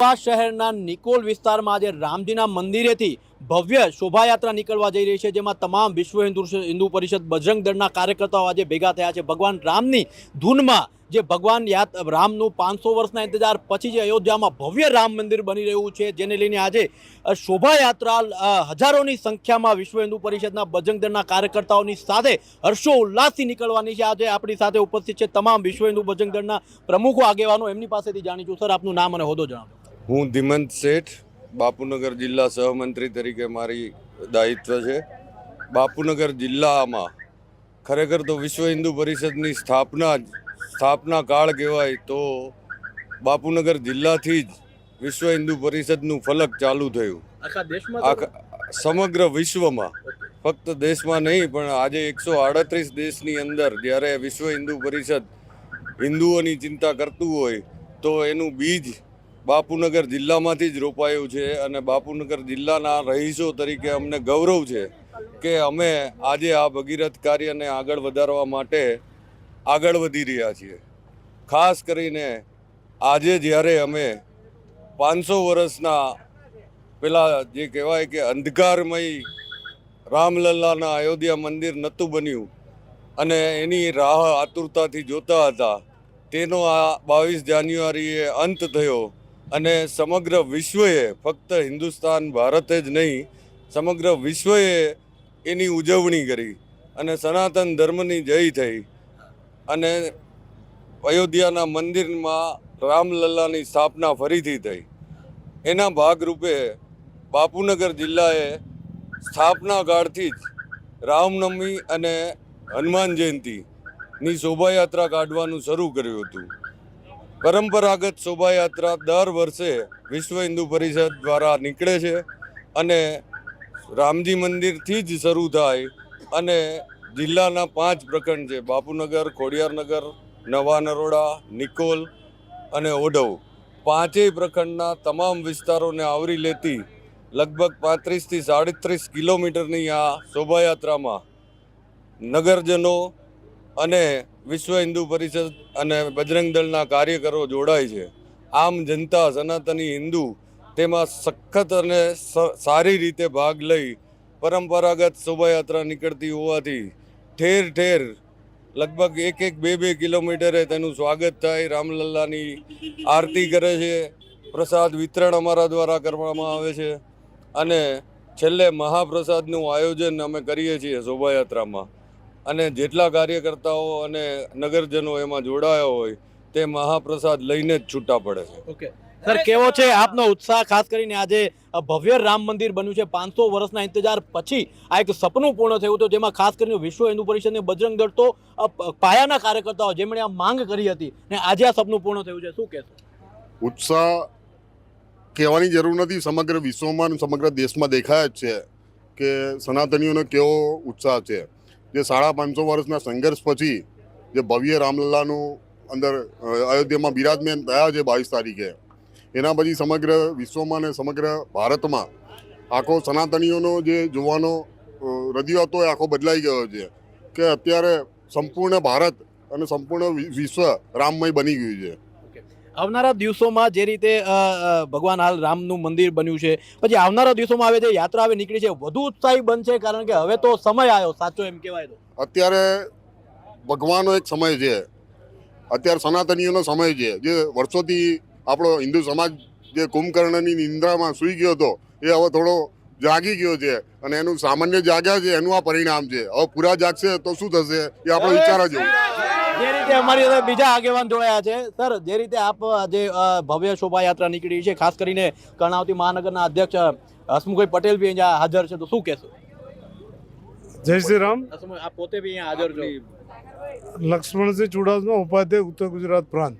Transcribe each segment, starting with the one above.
શહેરના નિકોલ વિસ્તારમાં આજે રામજીના મંદિરેથી ભવ્ય શોભાયાત્રા નીકળવા જઈ રહી છે, જેમાં તમામ વિશ્વ હિન્દુ હિન્દુ પરિષદ બજરંગ દળના કાર્યકર્તાઓ આજે ભેગા થયા છે. ભગવાન રામની ધૂનમાં જે ભગવાન યાદ રામનું પાંચસો વર્ષના ઇંતજાર પછી જે અયોધ્યામાં ભવ્ય રામ મંદિર બની રહ્યું છે, જેને લઈને આજે શોભાયાત્રા હજારોની સંખ્યામાં વિશ્વ હિન્દુ પરિષદના બજરંગ દળના કાર્યકર્તાઓની સાથે હર્ષો ઉલ્લાસથી નીકળવાની છે. આજે આપણી સાથે ઉપસ્થિત છે તમામ વિશ્વ હિન્દુ બજરંગ દળના પ્રમુખો, આગેવાનો, એમની પાસેથી જાણીશું. સર, આપનું નામ અને હોદ્દો જણાવો. હું ધીમંત શેઠ બાપુનગર જિલ્લા સહમંત્રી તરીકે મારી દાયિત્વ છે. બાપુનગર જિલ્લામાં ખરેખર તો વિશ્વ હિન્દુ પરિષદની સ્થાપના જ સ્થાપના કાળ કહેવાય તો બાપુનગર જિલ્લાથી જ વિશ્વ હિન્દુ પરિષદનું ફલક ચાલુ થયું. આખા આખા સમગ્ર વિશ્વમાં. ફક્ત દેશમાં નહીં પણ આજે એકસો આડત્રીસ દેશની અંદર જ્યારે વિશ્વ હિન્દુ પરિષદ હિન્દુઓની ચિંતા કરતું હોય તો એનું બીજ બાપુનગર જિલ્લામાંથી જ રોપાયું છે અને બાપુનગર જિલ્લાના રહીશો તરીકે અમને ગૌરવ છે કે અમે આજે આ ભગીરથ કાર્યને આગળ વધારવા માટે આગળ વધી રહ્યા છીએ. ખાસ કરીને આજે જ્યારે અમે પાંચસો વર્ષના પેલા જે કહેવાય કે અંધકારમય રામલલ્લાના અયોધ્યા મંદિર નહોતું બન્યું અને એની રાહ આતુરતાથી જોતા હતા, તેનો આ બાવીસ જાન્યુઆરીએ અંત થયો. અને સમગ્ર વિશ્વએ ફક્ત હિન્દુસ્તાન, ભારતે જ નહીં, સમગ્ર વિશ્વએ એની ઉજવણી કરી અને સનાતન ધર્મની જય થઈ. અને અયોધ્યાના મંદિરમાં રામલલ્લાની સ્થાપના ફરીથી થઈ. એના ભાગરૂપે બાપુનગર જિલ્લાએ સ્થાપના કાળથી જ રામનવમી અને હનુમાન જયંતીની શોભાયાત્રા કાઢવાનું શરૂ કર્યું હતું. પરંપરાગત શોભાયાત્રા દર વર્ષે વિશ્વ હિન્દુ પરિષદ દ્વારા નીકળે છે અને રામજી મંદિરથી જ શરૂ થાય અને જિલ્લાના પાંચ પ્રખંડ છે. બાપુનગર, ખોડિયારનગર, નવા નરોડા, નિકોલ અને ઓઢવ. પાંચેય પ્રખંડના તમામ વિસ્તારોને આવરી લેતી લગભગ પાંત્રીસથી સાડત્રીસ કિલોમીટરની આ શોભાયાત્રામાં નગરજનો અને વિશ્વ હિન્દુ પરિષદ અને બજરંગ દળના કાર્યકરો જોડાય છે. આમ જનતા, સનાતની હિન્દુ તેમાં સખત અને સારી રીતે ભાગ લઈ પરંપરાગત શોભાયાત્રા નીકળતી હોવાથી ઠેર ઠેર લગભગ એક એક બે બે કિલોમીટરે તેનું સ્વાગત થાય. રામલલ્લાની આરતી કરે છે. પ્રસાદ વિતરણ અમારા દ્વારા કરવામાં આવે છે. અને છેલ્લે મહાપ્રસાદનું આયોજન અમે કરીએ છીએ શોભાયાત્રામાં. અને જેટલા કાર્યકર્તાઓ અને નગરજનો એમાં જોડાયા હોય તે મહાપ્રસાદ લઈને જ છૂટા પડે છે. ઓકે. સર કેવો છે આપનો ઉત્સાહ? ખાસ કરીને આજે ભવ્ય રામ મંદિર બન્યું છે પાંચસો વર્ષના ઇંતજાર પછી. આ એક સપનું પૂર્ણ થયું હતું જેમાં ખાસ કરીને વિશ્વ હિન્દુ પરિષદની બજરંગ દળ તો પાયાના કાર્યકર્તાઓ જેમણે આ માંગ કરી હતી ને આજે આ સપનું પૂર્ણ થયું છે. શું કહેશો? ઉત્સાહ કહેવાની જરૂર નથી. સમગ્ર વિશ્વમાં અને સમગ્ર દેશમાં દેખાય જ છે કે સનાતનીઓનો કેવો ઉત્સાહ છે. જે સાડા પાંચસો વર્ષના સંઘર્ષ પછી જે ભવ્ય રામલલ્લાનું અંદર અયોધ્યામાં બિરાજમાન થયા છે બાવીસ તારીખે, એના પછી સમગ્ર વિશ્વમાં અને સમગ્ર ભારતમાં આખો સનાતનીઓનો જે જોવાનો રદિયો હતો એ આખો બદલાઈ ગયો છે કે અત્યારે સંપૂર્ણ ભારત અને સંપૂર્ણ વિશ્વ રામમય બની ગયું છે. આવનારા દિવસોમાં જે રીતે ભગવાન હાલ રામનું મંદિર બન્યું છે પછી આવનારા દિવસોમાં હવે જે યાત્રા હવે નીકળી છે વધુ ઉત્સાહી બનશે કારણ કે હવે તો સમય આવ્યો સાચો એમ કહેવાય તો. અત્યારે ભગવાનનો એક સમય છે. અત્યારે સનાતનીઓનો સમય છે. જે વર્ષોથી આપણો હિન્દુ સમાજ જે કુંભકર્ણની નિંદ્રામાં સૂઈ ગયો હતો એ હવે થોડો જાગી ગયો છે અને એનું સામાન્ય જાગ્યા છે એનું આ પરિણામ છે. હવે પૂરા જાગશે તો શું થશે એ આપણો વિચાર જ જે રીતે અમારી સાથે બીજા આગેવાન જોડાયા છે સર જે રીતે આપ આજે અ, ભવ્ય શોભાયાત્રા નીકળી છે ખાસ કરીને કર્ણાવતી મહાનગરના અધ્યક્ષ હસમુખભાઈ પટેલ બી અહીંયા હાજર છે તો શું કહેશો? જય શ્રી રામ. આપ પોતે બી અહીંયા હાજર છો? લક્ષ્મણસિંહ ચુડાસમા ઉપાધ્યાય ઉત્તર ગુજરાત પ્રાંત.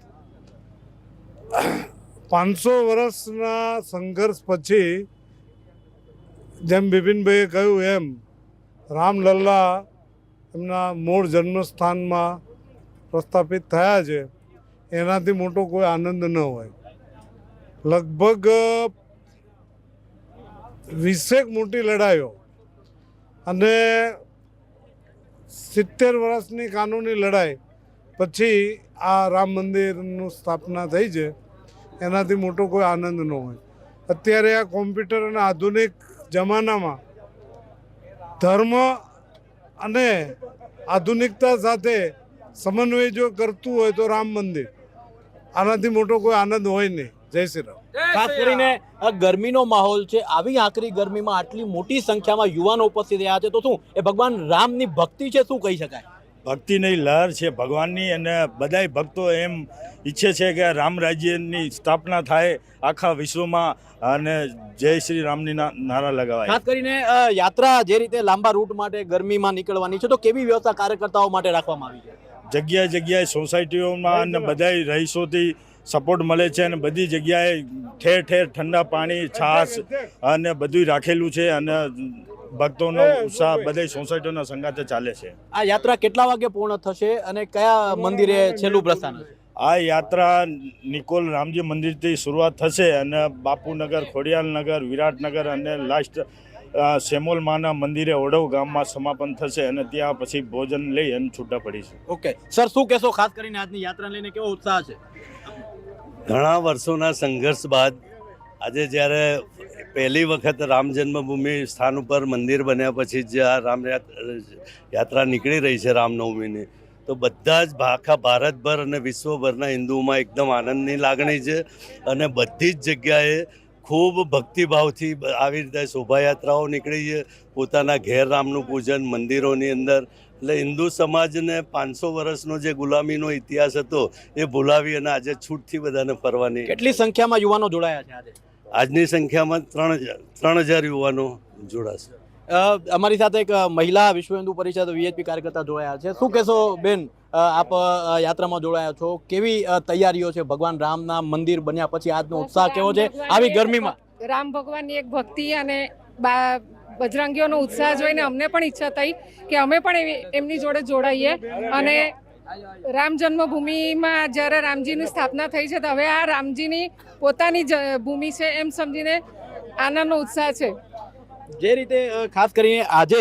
પાંચસો વર્ષના સંઘર્ષ પછી જેમ બિપિનભાઈએ કહ્યું એમ રામલલ્લા એમના મૂળ જન્મસ્થાનમાં પ્રસ્થાપિત થયા છે, એનાથી મોટો કોઈ આનંદ ન હોય. લગભગ વીસેક મોટી લડાઈઓ અને સિત્તેર વર્ષની કાનૂની લડાઈ પછી આ રામ મંદિરનું સ્થાપના થઈ છે, એનાથી મોટો કોઈ આનંદ ન હોય. અત્યારે આ કોમ્પ્યુટર અને આધુનિક જમાનામાં ધર્મ અને આધુનિકતા સાથે સમન્વય જો કરતું હોય તો રામ મંદિર. આનાથી મોટો કોઈ આનંદ હોય નહીં. જય શ્રી રામ. ખાસ કરીને આ ગરમીનો માહોલ છે. આવી આકરી ગરમીમાં આટલી મોટી સંખ્યામાં યુવાનો ઉપસ્થિત રહ્યા છે. તો શું એ ભગવાન રામની ભક્તિ છે શું કહી શકાય? ભક્તિની લહેર છે ભગવાનની અને બધાય ભક્તો એમ ઈચ્છે છે કે રામ રાજ્યની સ્થાપના થાય આખા વિશ્વમાં અને જય શ્રી રામની નારા લગાવાય. ખાસ કરીને યાત્રા જે રીતે લાંબા રૂટ માટે ગરમીમાં નીકળવાની છે તો કેવી વ્યવસ્થા કાર્યકર્તાઓ માટે રાખવામાં આવી છે? જગ્યાએ જગ્યાએ સોસાયટીઓમાં અને બધા રહીશોથી સપોર્ટ મળે છે અને બધી જગ્યાએ ઠેર ઠેર ઠંડા પાણી છાશ અને બધું રાખેલું છે અને ભક્તોનો ઉત્સાહ બધાય સોસાયટીઓના સંગાતે ચાલે છે. આ યાત્રા કેટલા વાગે પૂર્ણ થશે અને કયા મંદિરે છેલ્લું પ્રસ્થાન આ યાત્રા નિકોલ રામજી મંદિરથી શરૂઆત થશે અને બાપુનગર ખોડિયાલનગર વિરાટનગર અને લાસ્ટ સેમોલ માના મંદિરે ઓડવ ગામમાં સમાપન થશે અને ત્યાં પછી ભોજન લઈ અને છૂટા પડીશું. ઓકે. સર શું કહેશો? ખાસ કરીને આજની યાત્રા લઈને કેવો ઉત્સાહ છે? ઘણા વર્ષોના સંઘર્ષ બાદ આજે જ્યારે પહેલી વખત રામ જન્મભૂમિ સ્થાન ઉપર મંદિર બન્યા પછી જે આ રામ યાત્રા નીકળી રહી છે રામનવમીની તો બધા જ આખા ભારતભર અને વિશ્વભરના હિન્દુઓમાં એકદમ આનંદની લાગણી છે અને બધી જ જગ્યાએ ખૂબ ભક્તિભાવથી આવી રીતે શોભાયાત્રાઓ નીકળી છે. પોતાના ઘેર રામનું પૂજન મંદિરોની અંદર. એટલે હિન્દુ સમાજને પાંચસો વર્ષનો જે ગુલામીનો ઇતિહાસ હતો એ ભૂલાવી અને આજે છૂટથી બધાને ફરવાની. કેટલી સંખ્યામાં યુવાનો જોડાયા છે આજે? આજની સંખ્યામાં ત્રણ ત્રણ હજાર યુવાનો જોડાશે. અમારી સાથે એક મહિલા વિશ્વ હિન્દુ પરિષદ વીએચપી કાર્યકર્તા જોડાયા છે. શું કહેશો બેન? આપ યાત્રામાં જોડાયા છો. કેવી તૈયારીઓ છે? ભગવાન રામના મંદિર બન્યા પછી આજનો ઉત્સાહ કેવો છે? આવી ગરમીમાં. રામ ભગવાનની એક ભક્તિ અને બા- બજરંગીઓનો ઉત્સાહ જોઈને અમને પણ ઈચ્છા થઈ કે અમે પણ એમની જોડે જોડાઈએ. અને રામ જન્મભૂમિમાં જ્યારે રામજીની સ્થાપના થઈ છે તો હવે આ રામજીની પોતાની ભૂમિ છે એમ સમજીને આનંદનો ઉત્સાહ છે. જે રીતે ખાસ કરીને આજે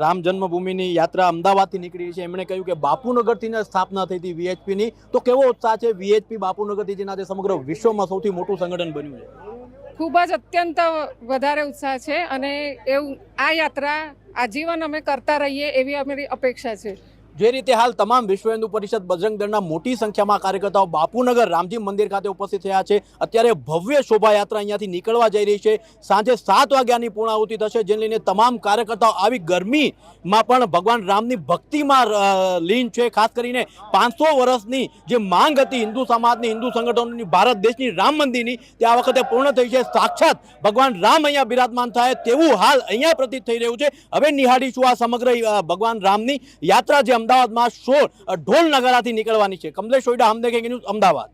રામ જન્મભૂમિની યાત્રા અમદાવાદથી નીકળી છે. એમણે કહ્યું કે બાપુનગરથી સ્થાપના થઈ હતી વીએચપીની. તો કેવો ઉત્સાહ છે વીએચપી બાપુનગરથી, જેના આજે સમગ્ર વિશ્વમાં સૌથી મોટું સંગઠન બન્યું છે? ખૂબ જ અત્યંત વધારે ઉત્સાહ છે અને એવું આ યાત્રા આજીવન અમે કરતા રહીએ એવી અમારી અપેક્ષા છે. જે રીતે હાલ તમામ વિશ્વ હિન્દુ પરિષદ બજરંગ દળના મોટી સંખ્યામાં કાર્યકર્તાઓ બાપુનગર, રામજી મંદિર ખાતે ઉપસ્થિત થયા છે. અત્યારે ભવ્ય શોભાયાત્રા અહીંયાથી નીકળવા જઈ રહી છે. સાંજે સાત વાગ્યાની પૂર્ણાહુતિ થશે, જેને લઈને તમામ કાર્યકર્તાઓ આવી ગરમીમાં પણ ભગવાન રામની ભક્તિમાં લીન છે. ખાસ કરીને પાંચસો વર્ષની જે માંગ હતી હિન્દુ સમાજની, હિન્દુ સંગઠનોની, ભારત દેશની, રામ મંદિરની, તે આ વખતે પૂર્ણ થઈ છે. સાક્ષાત ભગવાન રામ અહીંયા બિરાજમાન થાય, તેવું હાલ અહીંયા પ્રતીત થઈ રહ્યું છે. હવે નિહાળીશું આ સમગ્ર ભગવાન રામની યાત્રા જે અમદાવાદમાં શોર ઢોલ નગારાથી નીકળવાની છે. કમલેશ ઓઈડા હમ દેખેંગે ન્યૂઝ અમદાવાદ.